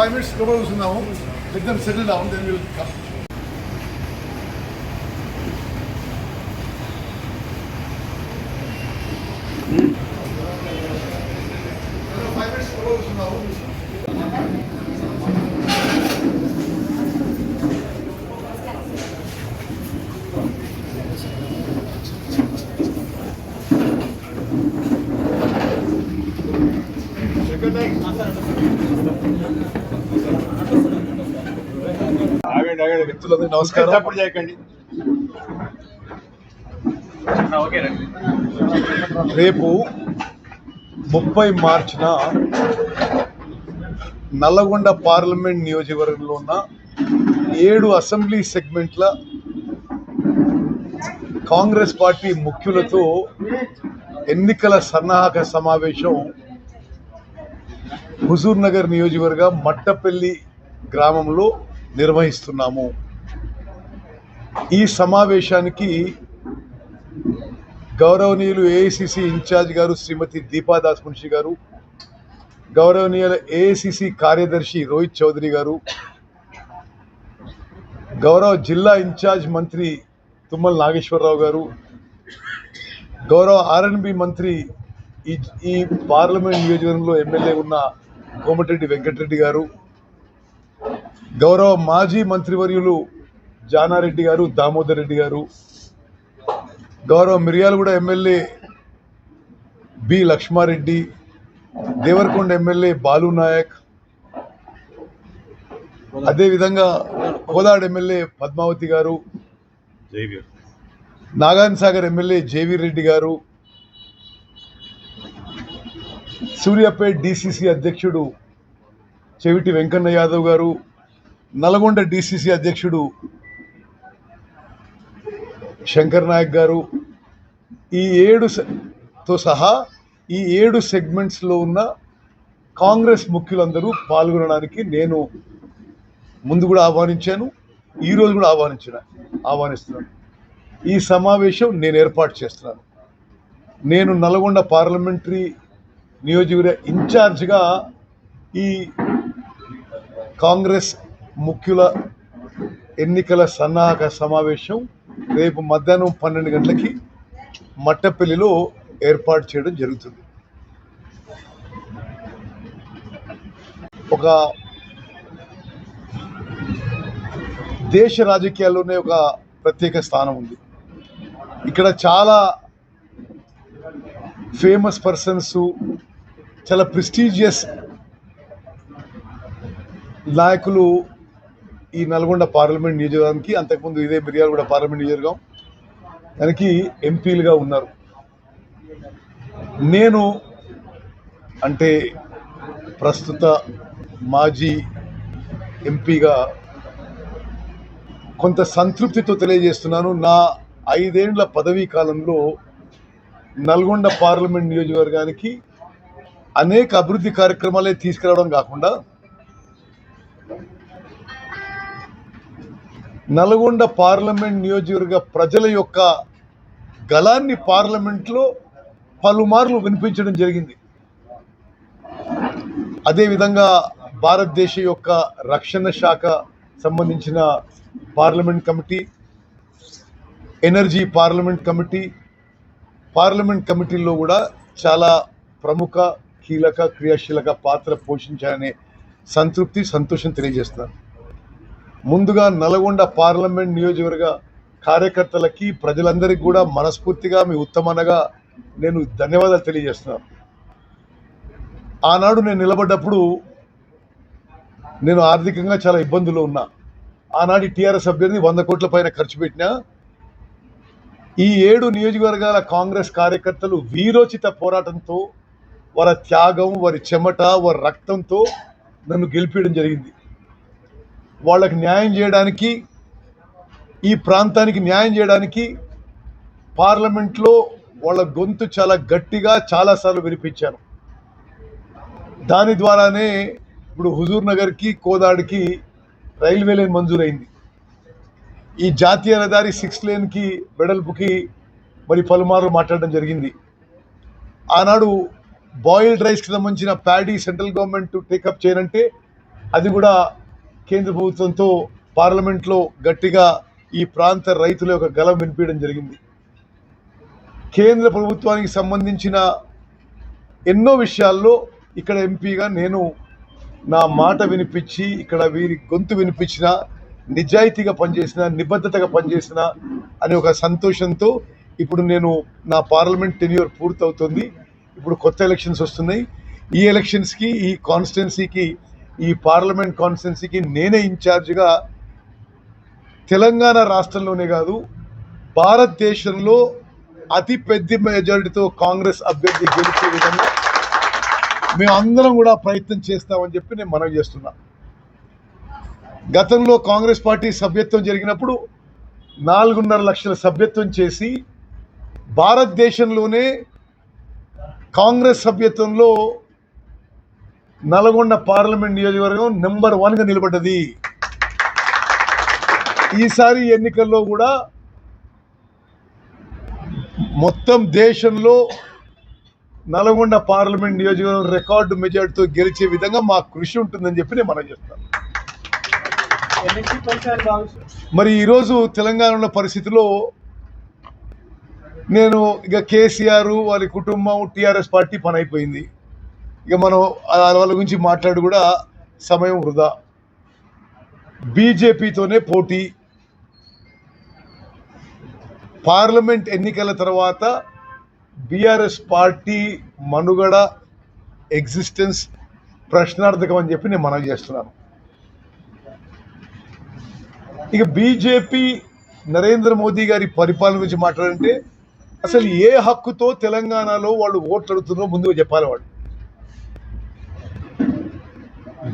అలా five minutes లోపల కూర్చున్నాము let them settle down then will come మిత్రులందరికీ నమస్కారం. చేయకండి. రేపు ముప్పై మార్చిన నల్లగొండ పార్లమెంట్ నియోజకవర్గంలో ఉన్న ఏడు అసెంబ్లీ సెగ్మెంట్ల కాంగ్రెస్ పార్టీ ముఖ్యులతో ఎన్నికల సన్నాహక సమావేశం హుజూర్ నగర్ నియోజకవర్గ మట్టపల్లి గ్రామంలో నిర్వహిస్తున్నాము. ఈ సమావేశానికి గౌరవనీయులు ఏఐసిసి ఇన్ఛార్జ్ గారు శ్రీమతి దీపాదాస్ మున్షి గారు గౌరవనీయుల ఏఐసిసి కార్యదర్శి రోహిత్ చౌదరి గారు గౌరవ జిల్లా ఇన్ఛార్జ్ మంత్రి తుమ్మల నాగేశ్వరరావు గారు గౌరవ ఆర్ఎన్బి మంత్రి ఈ ఈ పార్లమెంట్ నియోజకవర్గంలో ఎమ్మెల్యే ఉన్న కోమటిరెడ్డి వెంకటరెడ్డి గారు గౌరవ మాజీ మంత్రివర్యులు జానారెడ్డి గారు దామోదర్ రెడ్డి గారు గౌరవ Miryalaguda MLA B Lakshmareddy Devarakonda MLA Balu Naik అదేవిధంగా కోదాడ్ ఎమ్మెల్యే పద్మావతి గారు నాగాన్ సాగర్ ఎమ్మెల్యే జేవీర్ రెడ్డి గారు సూర్యాపేట్ డిసిసి అధ్యక్షుడు చెవిటి వెంకన్న యాదవ్ గారు నల్గొండ డిసిసి అధ్యక్షుడు శంకర్ నాయక్ గారు ఈ ఏడు తో సహా ఈ ఏడు సెగ్మెంట్స్లో ఉన్న కాంగ్రెస్ ముఖ్యులందరూ పాల్గొనడానికి నేను ముందు కూడా ఆహ్వానించాను ఈరోజు కూడా ఆహ్వానించిన ఆహ్వానిస్తున్నాను. ఈ సమావేశం నేను ఏర్పాటు చేస్తున్నాను. నేను నల్గొండ పార్లమెంటరీ నియోజకవర్గ ఇన్ఛార్జ్గా ఈ కాంగ్రెస్ ముఖ్యుల ఎన్నికల సన్నాహక సమావేశం రేపు మధ్యాహ్నం పన్నెండు గంటలకి మట్టపల్లిలో ఏర్పాటు చేయడం జరుగుతుంది. ఒక దేశ రాజకీయాల్లోనే ఒక ప్రత్యేక స్థానం ఉంది. ఇక్కడ చాలా ఫేమస్ పర్సన్స్ చాలా ప్రెస్టీజియస్ నాయకులు ఈ నల్గొండ పార్లమెంట్ నియోజకవర్గానికి అంతకుముందు ఇదే మిర్యాలగూడ పార్లమెంట్ నియోజకవర్గం దానికి ఎంపీలుగా ఉన్నారు. నేను అంటే ప్రస్తుత మాజీ ఎంపీగా కొంత సంతృప్తితో తెలియజేస్తున్నాను. నా ఐదేండ్ల పదవీ కాలంలో నల్గొండ పార్లమెంట్ నియోజకవర్గానికి అనేక అభివృద్ధి కార్యక్రమాలే తీసుకురావడం కాకుండా నల్గొండ పార్లమెంట్ నియోజకవర్గ ప్రజల యొక్క గళాన్ని పార్లమెంట్లో పలుమార్లు వినిపించడం జరిగింది. అదేవిధంగా భారతదేశ యొక్క రక్షణ శాఖ సంబంధించిన parliament committee energy parliament committee parliament కమిటీల్లో కూడా చాలా ప్రముఖ కీలక క్రియాశీలక పాత్ర పోషించాలనే సంతృప్తి సంతోషం తెలియజేస్తున్నారు ముందుగా నల్గొండ పార్లమెంట్ నియోజకవర్గ కార్యకర్తలకి ప్రజలందరికీ కూడా మనస్ఫూర్తిగా మీ ఉత్తమనగా నేను ధన్యవాదాలు తెలియజేస్తున్నాను ఆనాడు నేను నిలబడ్డప్పుడు నేను ఆర్థికంగా చాలా ఇబ్బందులు ఉన్నా. ఆనాడు టీఆర్ఎస్ అభ్యర్థి వంద కోట్ల పైన ఖర్చు పెట్టినా ఈ ఏడు నియోజకవర్గాల కాంగ్రెస్ కార్యకర్తలు వీరోచిత పోరాటంతో వారి త్యాగం వారి చెమట వారి రక్తంతో నన్ను గెలిపించడం జరిగింది. వాళ్ళకి న్యాయం చేయడానికి ఈ ప్రాంతానికి న్యాయం చేయడానికి పార్లమెంట్లో వాళ్ళ గొంతు చాలా గట్టిగా చాలాసార్లు వినిపించాను. దాని ద్వారానే ఇప్పుడు హుజూర్ నగర్కి కోదాడికి రైల్వే లైన్ మంజూరైంది. ఈ జాతీయ రహదారి సిక్స్ లేన్కి వెడల్పుకి మరి పలుమార్లు మాట్లాడడం జరిగింది. ఆనాడు బాయిల్డ్ రైస్కి సంబంధించిన paddy central government take up చేయనంటే అది కూడా కేంద్ర ప్రభుత్వంతో పార్లమెంట్లో గట్టిగా ఈ ప్రాంత రైతుల యొక్క గలం వినిపించడం జరిగింది. కేంద్ర ప్రభుత్వానికి సంబంధించిన ఎన్నో విషయాల్లో ఇక్కడ ఎంపీగా నేను నా మాట వినిపించి ఇక్కడ వీరి గొంతు వినిపించిన నిజాయితీగా పనిచేసిన నిబద్ధతగా పనిచేసిన అనే ఒక సంతోషంతో ఇప్పుడు నేను నా పార్లమెంట్ టెన్యూర్ పూర్తవుతుంది. ఇప్పుడు కొత్త ఎలక్షన్స్ వస్తున్నాయి. ఈ ఎలక్షన్స్కి ఈ కాన్స్టిట్యున్సీకి ఈ పార్లమెంట్ కాన్స్టిట్యున్సీకి నేనే ఇన్ఛార్జ్గా తెలంగాణ రాష్ట్రంలోనే కాదు భారతదేశంలో అతి పెద్ద మెజారిటీతో కాంగ్రెస్ అభ్యర్థి గెలిచే విధంగా మేమందరం కూడా ప్రయత్నం చేస్తామని చెప్పి నేను మనవి చేస్తున్నా. గతంలో కాంగ్రెస్ పార్టీ సభ్యత్వం జరిగినప్పుడు నాలుగున్నర లక్షల సభ్యత్వం చేసి భారతదేశంలోనే కాంగ్రెస్ సభ్యత్వంలో నల్గొండ పార్లమెంట్ నియోజకవర్గం నెంబర్ వన్గా నిలబడ్డది. ఈసారి ఎన్నికల్లో కూడా మొత్తం దేశంలో నల్గొండ పార్లమెంట్ నియోజకవర్గం రికార్డు మెజార్టీతో గెలిచే విధంగా మా కృషి ఉంటుందని చెప్పి నేను మనం చేస్తాను. మరి ఈరోజు తెలంగాణలో పరిస్థితిలో నేను ఇక కేసీఆర్ వారి కుటుంబం టీఆర్ఎస్ పార్టీ పని అయిపోయింది. ఇక మనం వాళ్ళ గురించి మాట్లాడు కూడా సమయం వృధా. బీజేపీతోనే పోటీ. పార్లమెంట్ ఎన్నికల తర్వాత బీఆర్ఎస్ పార్టీ మనుగడ ఎగ్జిస్టెన్స్ ప్రశ్నార్థకం అని చెప్పి నేను మనవి చేస్తున్నాను. ఇక బీజేపీ నరేంద్ర మోదీ గారి పరిపాలన గురించి మాట్లాడంటే అసలు ఏ హక్కుతో తెలంగాణలో వాళ్ళు ఓట్లు అడుగుతున్నారో ముందుగా చెప్పాలి వాళ్ళు.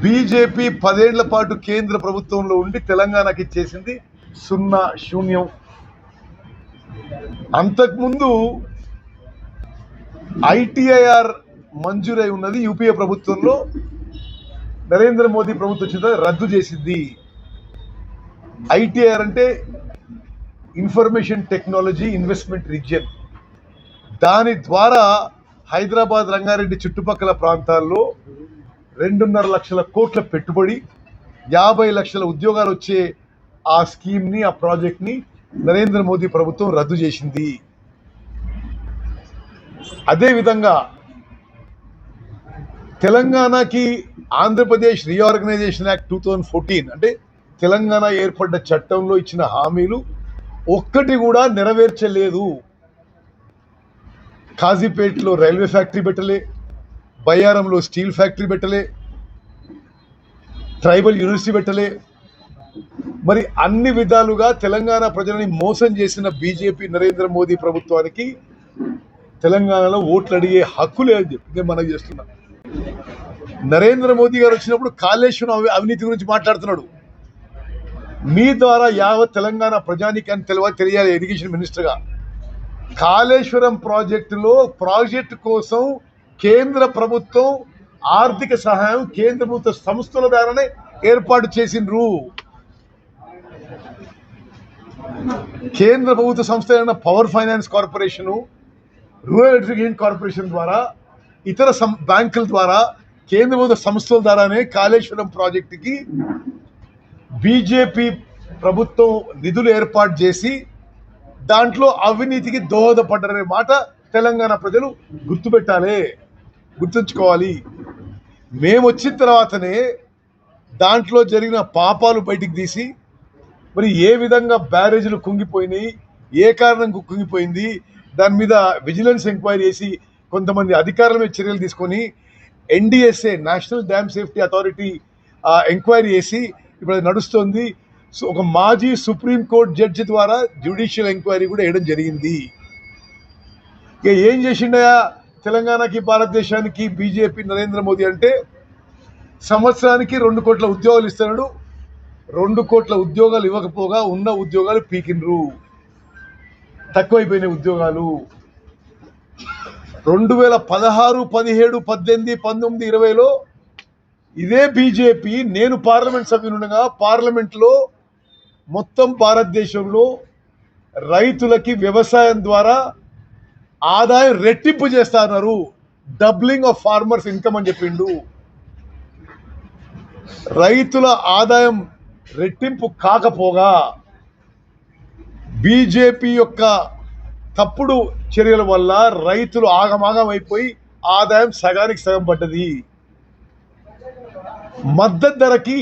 బీజేపీ పదేళ్ళ పాటు కేంద్ర ప్రభుత్వంలో ఉండి తెలంగాణకి ఇచ్చేసింది సున్నా శూన్యం. అంతకుముందు ఐటీఐఆర్ మంజూరై ఉన్నది యూపీఏ ప్రభుత్వంలో. నరేంద్ర మోదీ ప్రభుత్వం వచ్చిన రద్దు చేసింది. ఐటీఆర్ అంటే ఇన్ఫర్మేషన్ టెక్నాలజీ ఇన్వెస్ట్మెంట్ రీజియన్. దాని ద్వారా హైదరాబాద్ రంగారెడ్డి చుట్టుపక్కల ప్రాంతాల్లో రెండున్నర లక్షల కోట్ల పెట్టుబడి యాభై లక్షల ఉద్యోగాలు వచ్చే ఆ స్కీమ్ని ఆ ప్రాజెక్ట్ని నరేంద్ర మోదీ ప్రభుత్వం రద్దు చేసింది. అదేవిధంగా తెలంగాణకి Andhra Pradesh reorganisation act two thousand fourteen అంటే తెలంగాణ ఏర్పడ్డ చట్టంలో ఇచ్చిన హామీలు ఒక్కటి కూడా నెరవేర్చలేదు. కాజీపేటలో రైల్వే ఫ్యాక్టరీ పెట్టలే బయ్యారంలో స్టీల్ ఫ్యాక్టరీ పెట్టలే ట్రైబల్ యూనివర్సిటీ పెట్టలే. మరి అన్ని విధాలుగా తెలంగాణ ప్రజలని మోసం చేసిన బీజేపీ నరేంద్ర మోదీ ప్రభుత్వానికి తెలంగాణలో ఓట్లు అడిగే హక్కు లేదని చెప్పి నేను మనం చేస్తున్నా. నరేంద్ర మోదీ గారు వచ్చినప్పుడు కాళేశ్వరం అవినీతి గురించి మాట్లాడుతున్నాడు. మీ ద్వారా యావత్ తెలంగాణ ప్రజానికాన్ని తెలియ తెలియాలి ఎడ్యుకేషన్ మినిస్టర్గా. కాళేశ్వరం ప్రాజెక్టులో ప్రాజెక్టు కోసం కేంద్ర ప్రభుత్వం ఆర్థిక సహాయం కేంద్ర ప్రభుత్వ సంస్థల ద్వారానే ఏర్పాటు చేసిండ్రు. కేంద్ర ప్రభుత్వ సంస్థ అయిన power finance corporation rural electrification corporation ద్వారా ఇతర సం- బ్యాంకుల ద్వారా కేంద్ర ప్రభుత్వ సంస్థల ద్వారానే కాళేశ్వరం ప్రాజెక్టుకి బీజేపీ ప్రభుత్వం నిధులు ఏర్పాటు చేసి దాంట్లో అవినీతికి దోహదపడ్డారనే మాట తెలంగాణ ప్రజలు గుర్తుపెట్టాలి. గుర్తుంచుకోవాలి. మేము వచ్చిన తర్వాతనే దాంట్లో జరిగిన పాపాలు బయటికి తీసి మరి ఏ విధంగా బ్యారేజీలు కుంగిపోయినాయి ఏ కారణం కుంగిపోయింది దాని మీద విజిలెన్స్ ఎంక్వైరీ చేసి కొంతమంది అధికారుల మీద చర్యలు తీసుకొని NDSA national dam safety authority enquiry చేసి ఇప్పుడు అది నడుస్తోంది. సో ఒక మాజీ సుప్రీం కోర్ట్ జడ్జి ద్వారా జ్యుడిషియల్ ఎంక్వైరీ కూడా వేయడం జరిగింది. ఇక ఏం చేసిండయా తెలంగాణకి భారతదేశానికి బీజేపీ నరేంద్ర మోదీ అంటే సంవత్సరానికి రెండు కోట్ల ఉద్యోగాలు ఇస్తున్నాడు. రెండు కోట్ల ఉద్యోగాలు ఇవ్వకపోగా ఉన్న ఉద్యోగాలు పీకిండ్రు. తక్కువైపోయిన ఉద్యోగాలు. రెండు వేల పదహారు పదిహేడు పద్దెనిమిది పంతొమ్మిది ఇరవైలో ఇదే బీజేపీ నేను పార్లమెంట్ సభ్యునుండగా పార్లమెంట్లో మొత్తం భారతదేశంలో రైతులకి వ్యవసాయం ద్వారా ఆదాయం రెట్టింపు చేస్తున్నారు డబ్లింగ్ ఆఫ్ ఫార్మర్స్ ఇన్కమ్ అని చెప్పిండు. రైతుల ఆదాయం రెట్టింపు కాకపోగా బీజేపీ యొక్క తప్పుడు చర్యల వల్ల రైతులు ఆగమాగం అయిపోయి ఆదాయం సగానికి సగం పడ్డది. మద్దతు ధరకి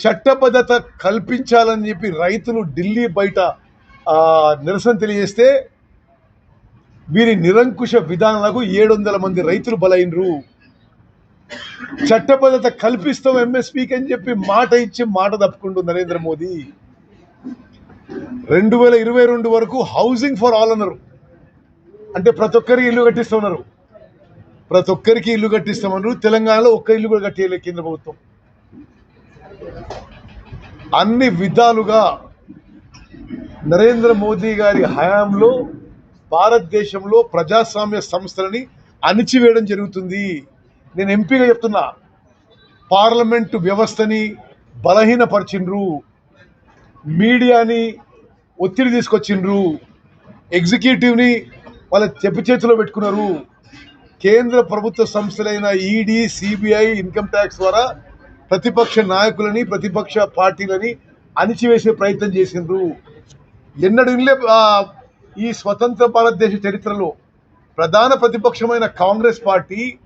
చట్టబద్ధత కల్పించాలని చెప్పి రైతులు ఢిల్లీ బయట నిరసన తెలియజేస్తే వీరి నిరంకుశ విధానాలకు ఏడు వందల మంది రైతులు బలైనరు. చట్టబద్ధత కల్పిస్తాం ఎంఎస్పీకి అని చెప్పి మాట ఇచ్చి మాట తప్పుకుంటూ నరేంద్ర మోదీ. రెండు వేల ఇరవై రెండు వరకు హౌసింగ్ ఫర్ ఆల్ అన్నారు. అంటే ప్రతి ఒక్కరికి ఇల్లు కట్టిస్తున్నారు. ప్రతి ఒక్కరికి ఇల్లు కట్టిస్తామన్నారు. తెలంగాణలో ఒక్క ఇల్లు కూడా కట్టేయలేదు కేంద్ర ప్రభుత్వం. అన్ని విధాలుగా నరేంద్ర మోదీ గారి హయాంలో భారతదేశంలో ప్రజాస్వామ్య సంస్థలని అణిచివేయడం జరుగుతుంది. నేను ఎంపీగా చెప్తున్నా పార్లమెంటు వ్యవస్థని బలహీనపరిచిండ్రు. మీడియాని ఒత్తిడి తీసుకొచ్చిండ్రు. ఎగ్జిక్యూటివ్ని వాళ్ళ చెప్పు చేతిలో పెట్టుకున్నారు. కేంద్ర ప్రభుత్వ సంస్థలైన ఈడీ సిబిఐ ఇన్కమ్ ట్యాక్స్ ద్వారా ప్రతిపక్ష నాయకులని ప్రతిపక్ష పార్టీలని అణిచివేసే ప్రయత్నం చేసిండ్రు. ఎన్నడూ ఈ స్వతంత్ర భారతదేశ చరిత్రలో ప్రధాన ప్రతిపక్షమైన కాంగ్రెస్ పార్టీ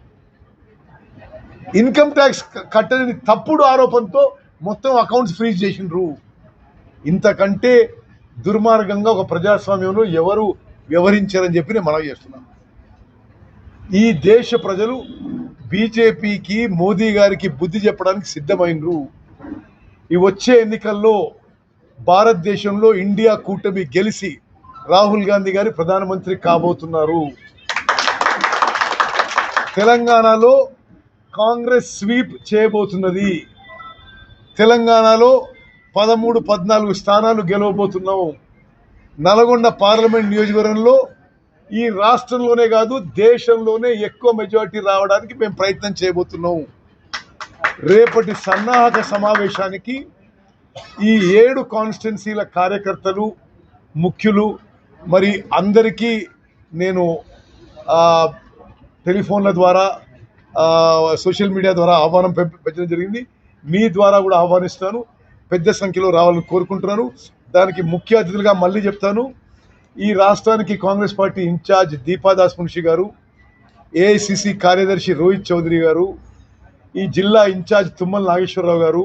ఇన్కమ్ ట్యాక్స్ కట్టని తప్పుడు ఆరోపణతో మొత్తం అకౌంట్స్ ఫ్రీజ్ చేసిండ్రు. ఇంతకంటే దుర్మార్గంగా ఒక ప్రజాస్వామ్యంలో ఎవరు వ్యవహరించారని చెప్పి నేను మనవి చేస్తున్నాను. ఈ దేశ ప్రజలు బీజేపీకి మోదీ గారికి బుద్ధి చెప్పడానికి సిద్ధమైనరు ఈ వచ్చే ఎన్నికల్లో భారతదేశంలో ఇండియా కూటమి గెలిచి రాహుల్ గాంధీ గారి ప్రధానమంత్రి కాబోతున్నారు. తెలంగాణలో కాంగ్రెస్ స్వీప్ చేయబోతున్నది. తెలంగాణలో పదమూడు పద్నాలుగు స్థానాలు గెలవబోతున్నాం. నల్గొండ పార్లమెంట్ నియోజకవర్గంలో ఈ రాష్ట్రంలోనే కాదు దేశంలోనే ఎక్కువ మెజారిటీ రావడానికి మేము ప్రయత్నం చేయబోతున్నాం. రేపటి సన్నాహక సమావేశానికి ఈ ఏడు కాన్స్టిట్యున్సీల కార్యకర్తలు ముఖ్యులు మరి అందరికీ నేను టెలిఫోన్ల ద్వారా సోషల్ మీడియా ద్వారా ఆహ్వానం పెంచడం జరిగింది. మీ ద్వారా కూడా ఆహ్వానిస్తాను. పెద్ద సంఖ్యలో రావాలని కోరుకుంటున్నాను. దానికి ముఖ్య అతిథులుగా మళ్ళీ చెప్తాను. ఈ రాష్ట్రానికి కాంగ్రెస్ పార్టీ ఇన్ఛార్జ్ దీపాదాస్ మున్షి గారు ఏఐసిసి కార్యదర్శి రోహిత్ చౌదరి గారు ఈ జిల్లా ఇన్ఛార్జ్ తుమ్మల నాగేశ్వరరావు గారు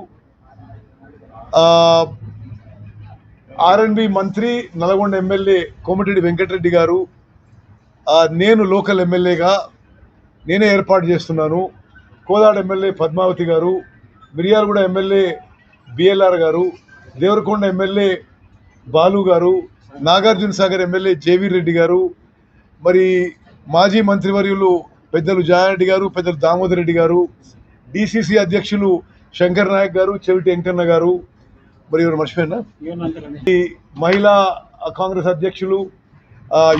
ఆర్ఎన్బి మంత్రి నల్గొండ ఎమ్మెల్యే కోమటిరెడ్డి వెంకటరెడ్డి గారు నేను లోకల్ ఎమ్మెల్యేగా నేనే ఏర్పాటు చేస్తున్నాను. కోదాడ ఎమ్మెల్యే పద్మావతి గారు మిర్యాలగూడ ఎమ్మెల్యే బిఎల్ఆర్ గారు దేవరకొండ ఎమ్మెల్యే బాలు గారు నాగార్జున సాగర్ ఎమ్మెల్యే జేవీ రెడ్డి గారు మరి మాజీ మంత్రివర్యులు పెద్దలు జయారెడ్డి గారు పెద్దలు దామోదర్ రెడ్డి గారు డిసిసి అధ్యక్షులు శంకర్ నాయక్ గారు చెవిటి వెంకన్న గారు మరి ఎవరు మర్చిపోయినా ఈ మహిళా కాంగ్రెస్ అధ్యక్షులు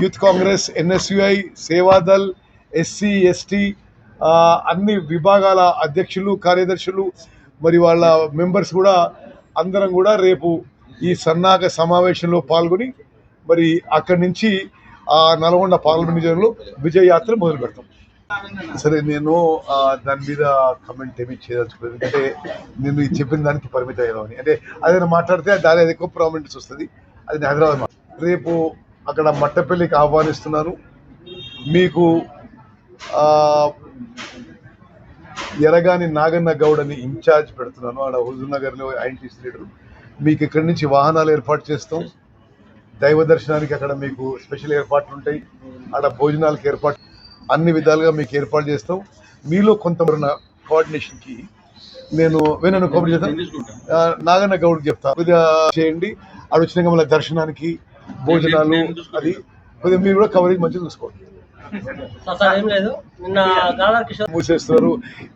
youth Congress NSUI Seva Dal SC ST అన్ని విభాగాల అధ్యక్షులు కార్యదర్శులు మరి వాళ్ళ మెంబర్స్ కూడా అందరం కూడా రేపు ఈ సన్నాహక సమావేశంలో పాల్గొని మరి అక్కడి నుంచి ఆ నల్గొండ పార్లమెంట్ నియోజకవర్గంలో విజయ యాత్ర మొదలు పెడతాం సరే నేను దాని మీద కమెంట్ ఏమి చేయదలుచుకోలేదు. ఎందుకంటే నేను చెప్పిన దానికి పరిమితం అయ్యామని అంటే అదే మాట్లాడితే దాని అది ఎక్కువ ప్రామినెన్స్ వస్తుంది. అది హైదరాబాద్ రేపు అక్కడ మట్టపల్లికి ఆహ్వానిస్తున్నాను. మీకు ఎరగాని నాగన్న గౌడ్ అని ఇన్ఛార్జ్ పెడుతున్నాను. ఆడ హుజూర్నగర్లో ఐఎన్టీసీ లీడర్. మీకు ఇక్కడి నుంచి వాహనాలు ఏర్పాటు చేస్తాం. దైవ దర్శనానికి అక్కడ మీకు స్పెషల్ ఏర్పాట్లు ఉంటాయి. ఆడ భోజనాలకు ఏర్పాటు అన్ని విధాలుగా మీకు ఏర్పాటు చేస్తాం. మీలో కొంతమంది కోఆర్డినేషన్కి నేను వినను కోఆపరేట్ చేస్తాను నాగన్న గౌడ్కి చెప్తా. కొద్దిగా చేయండి. ఆడ వచ్చినాక మళ్ళీ దర్శనానికి భోజనాలు అది. కొద్దిగా మీరు కూడా కవరేజ్ మంచిగా చూసుకోండి. సార్ సార్ ఏం లేదు. నిన్న గాదార్ కిషోర్ మూసేస్తున్నారు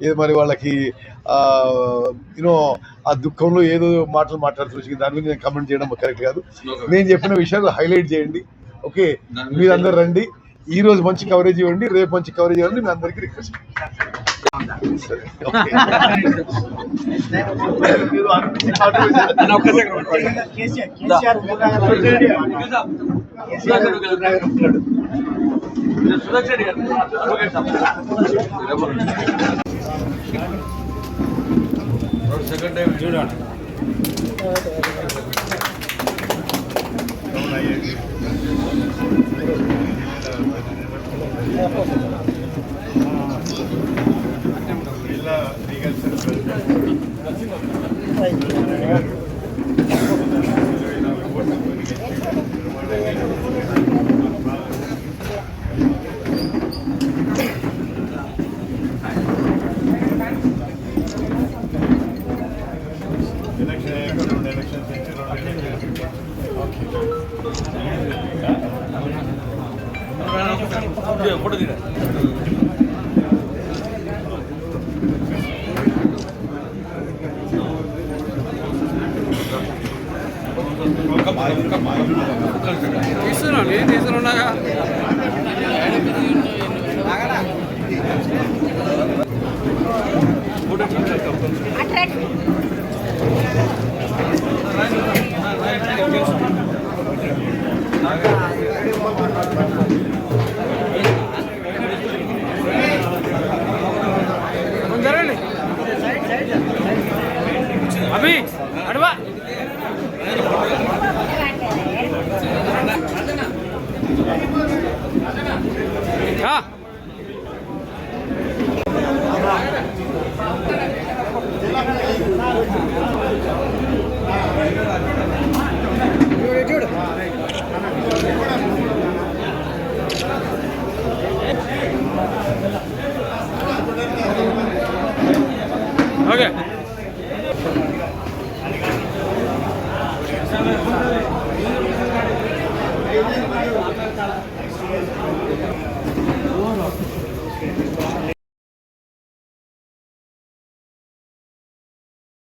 ఏదో మరి వాళ్ళకి యూనో ఆ దుఃఖంలో ఏదో మాటలు మాట్లాడుతున్నారు దాని మీద నేను కమెంట్ చేయడం కరెక్ట్ కాదు. నేను చెప్పిన విషయాలు హైలైట్ చేయండి. ఓకే మీరందరూ రండి. ఈ రోజు మంచి కవరేజ్ ఇవ్వండి రేపు మంచి కవరేజ్ ఇవ్వండి మీ అందరికీ రిక్వెస్ట్ చూడండి okay. KCR KCR KCR second time చూడండి తీసుకున్నాను